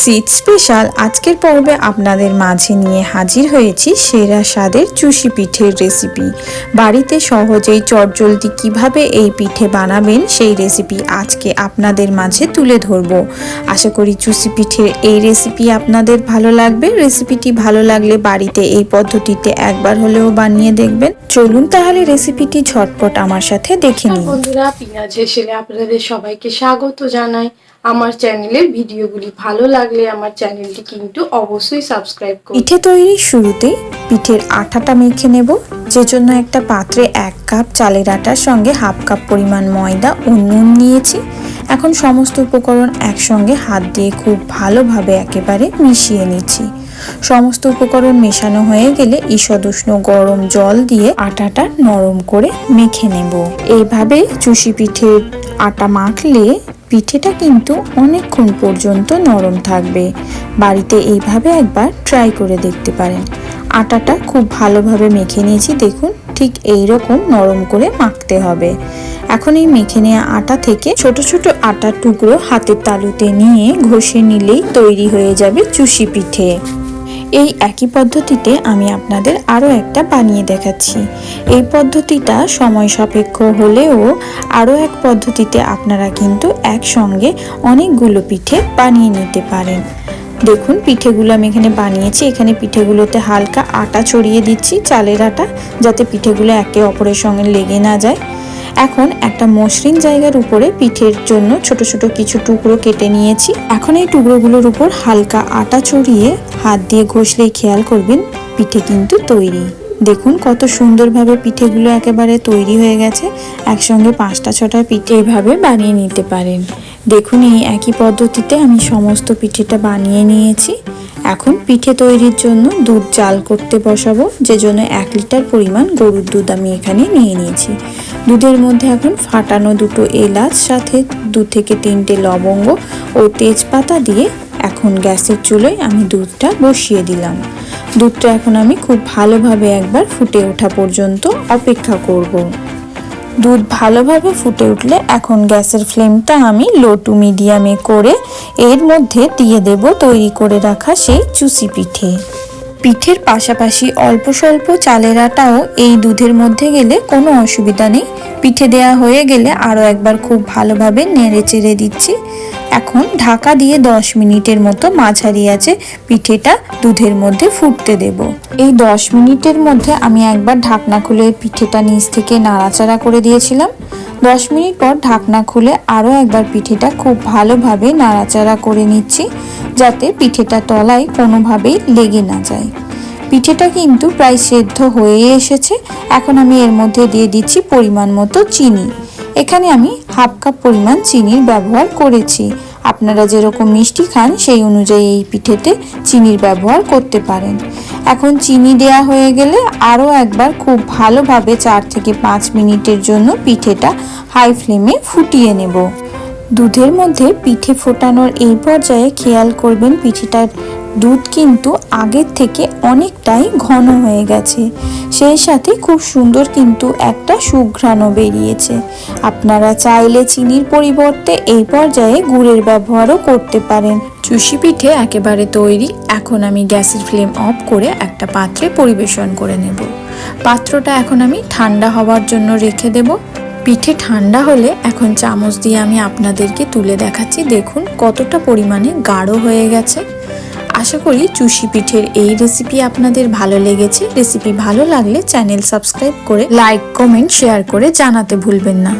শীত স্পেশাল। আজকের পর্বে আপনাদের মাঝে নিয়ে হাজির হয়েছি সেরা স্বাদের চুষি পিঠের রেসিপি বাড়িতে সহজেই চটজলদি কীভাবে এই পিঠে বানাবেন সেই রেসিপি আজকে আপনাদের মাঝে তুলে ধরব। আশা করি চুষি পিঠের এই রেসিপি আপনাদের ভালো লাগবে। রেসিপিটি ভালো লাগলে বাড়িতে এই পদ্ধতিতে একবার হলেও বানিয়ে দেখবেন। চলুন তাহলে রেসিপিটি ঝটপট আমার সাথে দেখে নিন বন্ধুরা পিনাজ হেসেলে আপনাদের সবাইকে স্বাগত জানাই। আমার চ্যানেলের ভিডিওগুলি ভালো লাগলে আমার চ্যানেলটি কিন্তু অবশ্যই সাবস্ক্রাইব করুন। পিঠে তৈরির শুরুতেই পিঠের আটাটা মেখে নেব যে জন্য একটা পাত্রে এক কাপ চালের আটার সঙ্গে হাফ কাপ পরিমাণ ময়দা ও নুন নিয়েছি। এখন সমস্ত উপকরণ একসঙ্গে হাত দিয়ে খুব ভালোভাবে একেবারে মিশিয়ে নিচ্ছি। সমস্ত উপকরণ মেশানো হয়ে গেলে ঈষদুষ্ণ গরম জল দিয়ে আটাটা নরম করে মেখে নেব। এইভাবে চুষি পিঠে আটা মাখলে পিঠেটা কিন্তু অনেকক্ষণ পর্যন্ত নরম থাকবে। বাড়িতে এইভাবে একবার ট্রাই করে দেখতে পারেন। আটাটা খুব ভালোভাবে মেখে নিয়েছি, দেখুন, ঠিক এই রকম নরম করে মাখতে হবে। এখন এই মেখে নেওয়া আটা থেকে ছোট ছোট আটার টুকরো হাতের তালুতে নিয়ে ঘষে নিলেই তৈরি হয়ে যাবে চুষি পিঠে। এই একই পদ্ধতিতে আমি আপনাদের আরও একটা বানিয়ে দেখাচ্ছি। এই পদ্ধতিটা সময় সাপেক্ষ হলেও আরও এক পদ্ধতিতে আপনারা কিন্তু একসঙ্গে অনেকগুলো পিঠে বানিয়ে নিতে পারেন। দেখুন, পিঠেগুলো আমি এখানে বানিয়েছি। এখানে পিঠেগুলোতে হালকা আটা ছড়িয়ে দিচ্ছি, চালের আটা, যাতে পিঠেগুলো একে অপরের সঙ্গে লেগে না যায়। এখন একটা মসৃণ জায়গার উপরে পিঠের জন্য ছোট ছোট কিছু টুকরো কেটে নিয়েছি। এখন এই টুকরোগুলোর উপর হালকা আটা ছড়িয়ে হাত দিয়ে ঘষলেই খেয়াল করবেন পিঠে কিন্তু তৈরি। দেখুন কত সুন্দরভাবে পিঠেগুলো একেবারে তৈরি হয়ে গেছে। একসঙ্গে পাঁচটা ছটা পিঠে এইভাবে বানিয়ে নিতে পারেন। দেখুন এই একই পদ্ধতিতে আমি সমস্ত পিঠেটা বানিয়ে নিয়েছি। এখন পিঠে তৈরির জন্য দুধ জাল করতে বসাবো, যে জন্য এক লিটার পরিমাণ গরুর দুধ আমি এখানে নিয়ে নিয়েছি দুধের মধ্যে এখন ফাটানো দুটো এলাচ, সাথে দু থেকে তিনটে লবঙ্গ ও তেজপাতা দিয়ে এখন গ্যাসের চুলোয় আমি দুধটা বসিয়ে দিলাম দুধটা এখন আমি খুব ভালোভাবে একবার ফুটে ওঠা পর্যন্ত অপেক্ষা করব। দুধ ভালোভাবে ফুটে উঠলে এখন গ্যাসের ফ্লেমটা আমি লো টু মিডিয়ামে করে এর মধ্যে দিয়ে দেব তৈরি করে রাখা সেই চুসি পিঠে। পিঠের পাশাপাশি অল্প স্বল্প চালের আটাও এই দুধের মধ্যে গেলে কোনো অসুবিধা নেই। পিঠে দেয়া হয়ে গেলে আরও একবার খুব ভালোভাবে নেড়ে চেড়ে দিচ্ছি। এখন ঢাকা দিয়ে দশ মিনিটের মতো মাঝারি আছে পিঠেটা দুধের মধ্যে ফুটতে দেব। এই দশ মিনিটের মধ্যে আমি একবার ঢাকনা খুলে পিঠেটা নিচ থেকে নাড়াচাড়া করে দিয়েছিলাম। দশ মিনিট পর ঢাকনা খুলে আরও একবার পিঠেটা খুব ভালোভাবে নাড়াচাড়া করে নিচ্ছি যাতে পিঠেটা তলায় কোনোভাবেই লেগে না যায়। পিঠেটা কিন্তু প্রায় সেদ্ধ হয়ে এসেছে। এখন আমি এর মধ্যে দিয়ে দিচ্ছি পরিমাণ মতো চিনি। এখানে আমি হাফ কাপ পরিমাণ চিনির ব্যবহার করেছি। আপনারা যেরকম মিষ্টি খান, সেই অনুযায়ী এই পিঠেতে চিনির ব্যবহার করতে পারেন। এখন চিনি দেয়া হয়ে গেলে আরও একবার খুব ভালোভাবে চার থেকে পাঁচ মিনিটের জন্য পিঠেটা হাই ফ্লেমে ফুটিয়ে নেব। দুধের মধ্যে পিঠে ফোটানোর এই পর্যায়ে খেয়াল করবেন পিঠেটার দুধ কিন্তু আগের থেকে অনেকটাই ঘন হয়ে গেছে। সেই সাথে খুব সুন্দর কিন্তু একটা সুঘ্রাণও বেরিয়েছে। আপনারা চাইলে চিনির পরিবর্তে এই পর্যায়ে গুড়ের ব্যবহারও করতে পারেন। চুষি পিঠে একেবারে তৈরি, এখন আমি গ্যাসের ফ্লেম অফ করে একটা পাত্রে পরিবেশন করে নেব। পাত্রটা এখন আমি ঠান্ডা হওয়ার জন্য রেখে দেব। পিঠে ঠান্ডা হলে এখন চামচ দিয়ে আমি আপনাদেরকে তুলে দেখাচ্ছি। দেখুন কতটা পরিমাণে গাঢ় হয়ে গেছে। আশা করি চুষি পিঠের এই রেসিপি আপনাদের ভালো লেগেছে। রেসিপি ভালো লাগলে চ্যানেল সাবস্ক্রাইব করে লাইক কমেন্ট শেয়ার করে জানাতে ভুলবেন না।